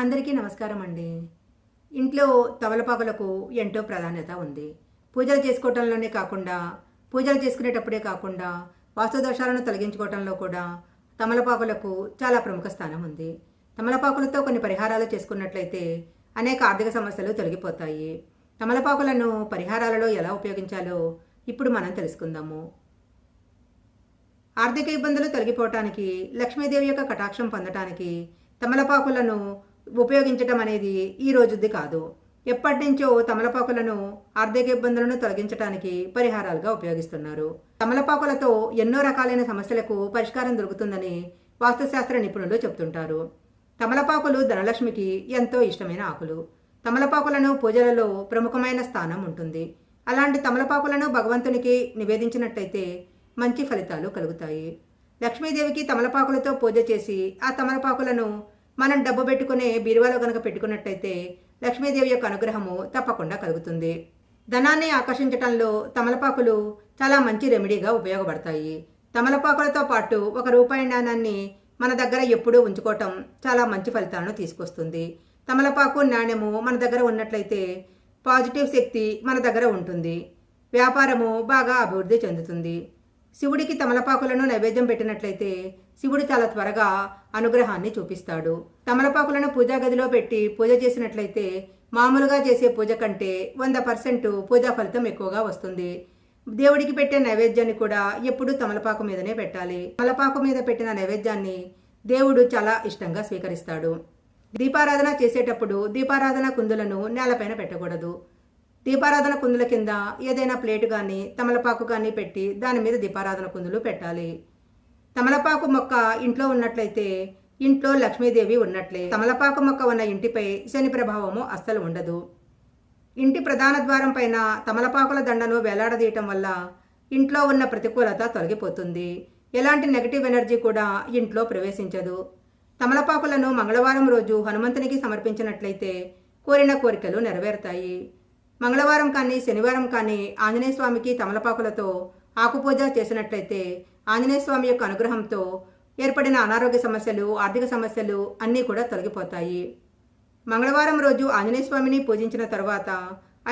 అందరికీ నమస్కారం అండి. ఇంట్లో తమలపాకులకు ఎంతో ప్రాధాన్యత ఉంది. పూజలు చేసుకోవటంలోనే కాకుండా పూజలు చేసుకునేటప్పుడే కాకుండా వాస్తు దోషాలను తొలగించుకోవటంలో కూడా తమలపాకులకు చాలా ప్రముఖ స్థానం ఉంది. తమలపాకులతో కొన్ని పరిహారాలు చేసుకున్నట్లయితే అనేక ఆర్థిక సమస్యలు తొలగిపోతాయి. తమలపాకులను పరిహారాలలో ఎలా ఉపయోగించాలో ఇప్పుడు మనం తెలుసుకుందాము. ఆర్థిక ఇబ్బందులు తొలగిపోవటానికి లక్ష్మీదేవి యొక్క కటాక్షం పొందటానికి తమలపాకులను ఉపయోగించటం అనేది ఈ రోజుది కాదు. ఎప్పటి నుంచో తమలపాకులను ఆర్థిక ఇబ్బందులను తొలగించడానికి పరిహారాలుగా ఉపయోగిస్తున్నారు. తమలపాకులతో ఎన్నో రకాలైన సమస్యలకు పరిష్కారం దొరుకుతుందని వాస్తుశాస్త్ర నిపుణులు చెబుతుంటారు. తమలపాకులు ధనలక్ష్మికి ఎంతో ఇష్టమైన ఆకులు. తమలపాకులను పూజలలో ప్రముఖమైన స్థానం ఉంటుంది. అలాంటి తమలపాకులను భగవంతునికి నివేదించినట్టయితే మంచి ఫలితాలు కలుగుతాయి. లక్ష్మీదేవికి తమలపాకులతో పూజ చేసి ఆ తమలపాకులను మనం డబ్బు పెట్టుకునే బీరువాలో కనుక పెట్టుకున్నట్టయితే లక్ష్మీదేవి యొక్క అనుగ్రహము తప్పకుండా కలుగుతుంది. ధనాన్ని ఆకర్షించటంలో తమలపాకులు చాలా మంచి రెమెడీగా ఉపయోగపడతాయి. తమలపాకులతో పాటు ఒక రూపాయి నాణాన్ని మన దగ్గర ఎప్పుడూ ఉంచుకోవటం చాలా మంచి ఫలితాలను తీసుకొస్తుంది. తమలపాకు నాణ్యము మన దగ్గర ఉన్నట్లయితే పాజిటివ్ శక్తి మన దగ్గర ఉంటుంది. వ్యాపారము బాగా అభివృద్ధి చెందుతుంది. శివుడికి తమలపాకులను నైవేద్యం పెట్టినట్లయితే శివుడు చాలా త్వరగా అనుగ్రహాన్ని చూపిస్తాడు. తమలపాకులను పూజా గదిలో పెట్టి పూజ చేసినట్లయితే మామూలుగా చేసే పూజ కంటే వంద పర్సెంట్ పూజా ఫలితం ఎక్కువగా వస్తుంది. దేవుడికి పెట్టే నైవేద్యాన్ని కూడా ఎప్పుడూ తమలపాకు మీదనే పెట్టాలి. తమలపాకు మీద పెట్టిన నైవేద్యాన్ని దేవుడు చాలా ఇష్టంగా స్వీకరిస్తాడు. దీపారాధన చేసేటప్పుడు దీపారాధన కుందులను నేలపైన పెట్టకూడదు. దీపారాధన కుందుల కింద ఏదైనా ప్లేటు కానీ తమలపాకు కానీ పెట్టి దాని మీద దీపారాధన కుందులు పెట్టాలి. తమలపాకు మొక్క ఇంట్లో ఉన్నట్లయితే ఇంట్లో లక్ష్మీదేవి ఉన్నట్లే. తమలపాకు మొక్క ఉన్న ఇంటిపై శని ప్రభావము అస్సలు ఉండదు. ఇంటి ప్రధాన ద్వారం పైన తమలపాకుల దండను వేలాడదీయటం వల్ల ఇంట్లో ఉన్న ప్రతికూలత తొలగిపోతుంది. ఎలాంటి నెగటివ్ ఎనర్జీ కూడా ఇంట్లో ప్రవేశించదు. తమలపాకులను మంగళవారం రోజు హనుమంతునికి సమర్పించినట్లయితే కోరిన కోరికలు నెరవేరుతాయి. మంగళవారం కానీ శనివారం కానీ ఆంజనేయ స్వామికి తమలపాకులతో ఆకుపూజ చేసినట్లయితే ఆంజనేయ స్వామి యొక్క అనుగ్రహంతో ఏర్పడిన అనారోగ్య సమస్యలు ఆర్థిక సమస్యలు అన్నీ కూడా తొలగిపోతాయి. మంగళవారం రోజు ఆంజనేయ స్వామిని పూజించిన తర్వాత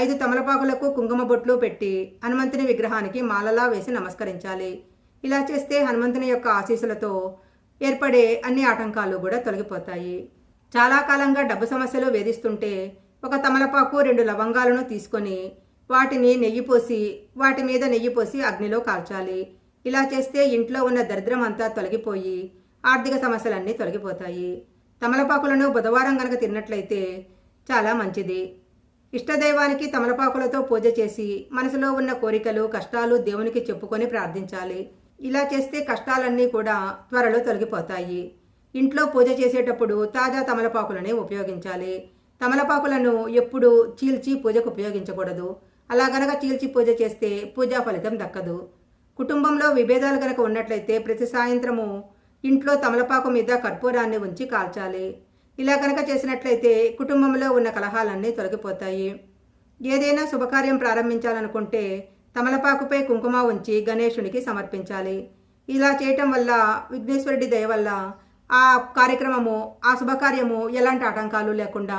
ఐదు తమలపాకులకు కుంకుమ బొట్లు పెట్టి హనుమంతుని విగ్రహానికి మాలలా వేసి నమస్కరించాలి. ఇలా చేస్తే హనుమంతుని యొక్క ఆశీస్సులతో ఏర్పడే అన్ని ఆటంకాలు కూడా తొలగిపోతాయి. చాలా కాలంగా డబ్బు సమస్యలు వేధిస్తుంటే ఒక తమలపాకు రెండు లవంగాలను తీసుకొని వాటిని నెయ్యి పోసి వాటి మీద నెయ్యి పోసి అగ్నిలో కాల్చాలి. ఇలా చేస్తే ఇంట్లో ఉన్న దరిద్రం అంతా తొలగిపోయి ఆర్థిక సమస్యలన్నీ తొలగిపోతాయి. తమలపాకులను బుధవారం గనక తిన్నట్లయితే చాలా మంచిది. ఇష్టదైవానికి తమలపాకులతో పూజ చేసి మనసులో ఉన్న కోరికలు కష్టాలు దేవునికి చెప్పుకొని ప్రార్థించాలి. ఇలా చేస్తే కష్టాలన్నీ కూడా త్వరలో తొలగిపోతాయి. ఇంట్లో పూజ చేసేటప్పుడు తాజా తమలపాకులని ఉపయోగించాలి. తమలపాకులను ఎప్పుడు చీల్చి పూజకు ఉపయోగించకూడదు. అలా గనక చీల్చి పూజ చేస్తే పూజా ఫలితం దక్కదు. కుటుంబంలో విభేదాలు గనక ఉన్నట్లయితే ప్రతి సాయంత్రము ఇంట్లో తమలపాకు మీద కర్పూరాన్ని ఉంచి కాల్చాలి. ఇలా కనుక చేసినట్లయితే కుటుంబంలో ఉన్న కలహాలన్నీ తొలగిపోతాయి. ఏదైనా శుభకార్యం ప్రారంభించాలనుకుంటే తమలపాకుపై కుంకుమ ఉంచి గణేశునికి సమర్పించాలి. ఇలా చేయటం వల్ల విఘ్నేశ్వరుడి దయ వల్ల ఆ కార్యక్రమము ఆ శుభకార్యము ఎలాంటి ఆటంకాలు లేకుండా